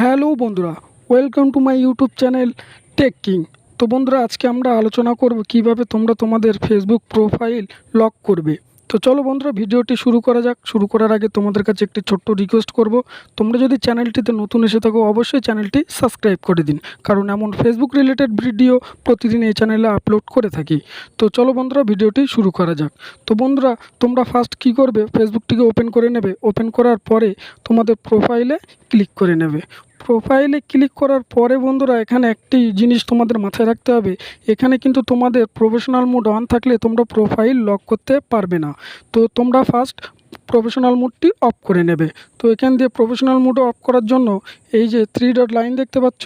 Hello বন্ধুরা welcome to my YouTube channel tech king তো বন্ধুরা, আজকে আমরা আলোচনা করব কীভাবে তোমরা তোমাদের ফেসবুক প্রোফাইল লক করবে। তো চলো বন্ধুরা, ভিডিওটি শুরু করা যাক। শুরু করার আগে তোমাদের কাছে একটি ছোট্ট রিকোয়েস্ট করব। তোমরা যদি চ্যানেলটিতে নতুন এসে থাকো, অবশ্যই চ্যানেলটি সাবস্ক্রাইব করে দিন। কারণ এমন ফেসবুক রিলেটেড ভিডিও প্রতিদিন এই চ্যানেলে আপলোড করে থাকি। তো চলো বন্ধুরা, ভিডিওটি শুরু করা যাক। তো বন্ধুরা, তোমরা ফার্স্ট কি করবে? ফেসবুকটিকে ওপেন করে নেবে। ওপেন করার পরে তোমাদের প্রোফাইলে ক্লিক করে নেবে। প্রোফাইলে ক্লিক করার পরে বন্ধুরা এখানে একটি জিনিস তোমাদের মাথায় রাখতে হবে। এখানে কিন্তু তোমাদের প্রফেশনাল মুড অন থাকলে তোমরা প্রোফাইল লক করতে পারবে না। তো তোমরা ফার্স্ট প্রফেশনাল মুডটি অফ করে নেবে। তো এখান দিয়ে প্রফেশনাল মুডও অফ করার জন্য এই যে থ্রি ডট লাইন দেখতে পাচ্ছ,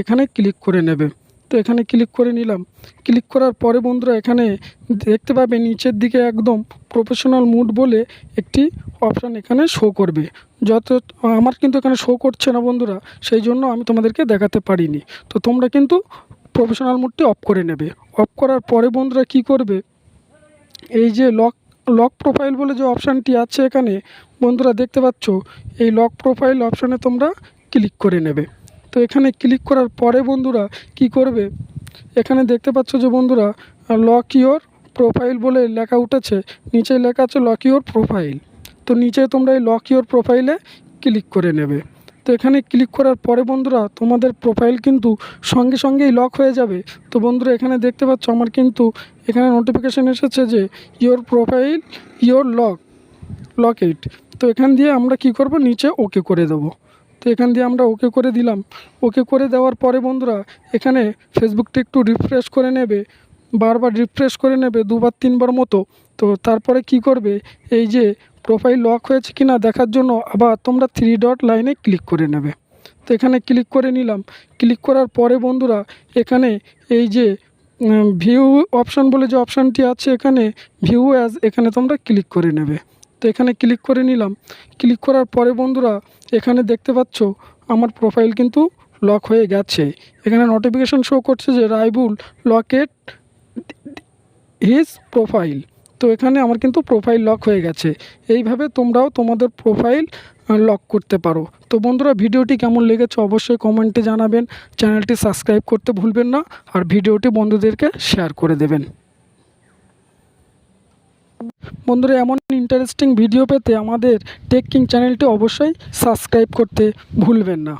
এখানে ক্লিক করে নেবে। তো এখানে ক্লিক করে নিলাম। ক্লিক করার পরে বন্ধুরা এখানে দেখতে পাবে নিচের দিকে একদম প্রফেশনাল মুড বলে একটি অপশান এখানে শো করবে। যত, আমার কিন্তু এখানে শো করছে না বন্ধুরা, সেই জন্য আমি তোমাদেরকে দেখাতে পারিনি। তো তোমরা কিন্তু প্রফেশনাল মুডটি অফ করে নেবে। অফ করার পরে বন্ধুরা কি করবে? এই যে লক লক প্রোফাইল বলে যে অপশানটি আছে এখানে, বন্ধুরা দেখতে পাচ্ছ, এই লক প্রোফাইল অপশানে তোমরা ক্লিক করে নেবে। তো এখানে ক্লিক করার পরে বন্ধুরা কি করবে? এখানে দেখতে পাচ্ছ যে বন্ধুরা লক ইওর প্রোফাইল বলে লেখা উঠেছে। নিচে লেখা আছে লক ইওর প্রোফাইল তো নিচে তোমরা এই লক ইওর প্রোফাইলে ক্লিক করে নেবে। তো এখানে ক্লিক করার পরে বন্ধুরা, তোমাদের প্রোফাইল কিন্তু সঙ্গে সঙ্গেই লক হয়ে যাবে। তো বন্ধুরা, এখানে দেখতে পাচ্ছ আমার কিন্তু এখানে নোটিফিকেশান এসেছে যে your profile your lock lock eight তো এখান দিয়ে আমরা কি করব? নিচে ওকে করে দেবো। তো এখান দিয়ে আমরা ওকে করে দিলাম। ওকে করে দেওয়ার পরে বন্ধুরা, এখানে ফেসবুকটা একটু রিফ্রেশ করে নেবে, বারবার রিফ্রেশ করে নেবে দুবার, তিনবার মতো। তো তারপরে কি করবে? এই যে প্রোফাইল লক হয়েছে কি না দেখার জন্য আবার তোমরা থ্রি ডট লাইনে ক্লিক করে নেবে। তো এখানে ক্লিক করে নিলাম। ক্লিক করার পরে বন্ধুরা, এখানে এই যে ভিউ অপশান বলে যে অপশানটি আছে এখানে ভিউ অ্যাজ এখানে তোমরা ক্লিক করে নেবে। তো এখানে ক্লিক করে নিলাম। ক্লিক করার পরে বন্ধুরা, এখানে দেখতে পাচ্ছ, আমার প্রোফাইল কিন্তু লক হয়ে গেছে। এখানে নোটিফিকেশান শো করছে যে রাইবুল লকেট হিজ প্রোফাইল তো এখানে আমার কিন্তু প্রোফাইল লক হয়ে গেছে। এইভাবে তোমরাও তোমাদের প্রোফাইল লক করতে পারো। তো বন্ধুরা, ভিডিওটি কেমন লেগেছে অবশ্যই কমেন্টে জানাবেন। চ্যানেলটি সাবস্ক্রাইব করতে ভুলবেন না। আর ভিডিওটি বন্ধুদেরকে শেয়ার করে দেবেন। বন্ধুরা এমন ইন্টারেস্টিং ভিডিও পেতে আমাদের টেক কিং চ্যানেলটি অবশ্যই সাবস্ক্রাইব করতে ভুলবেন না।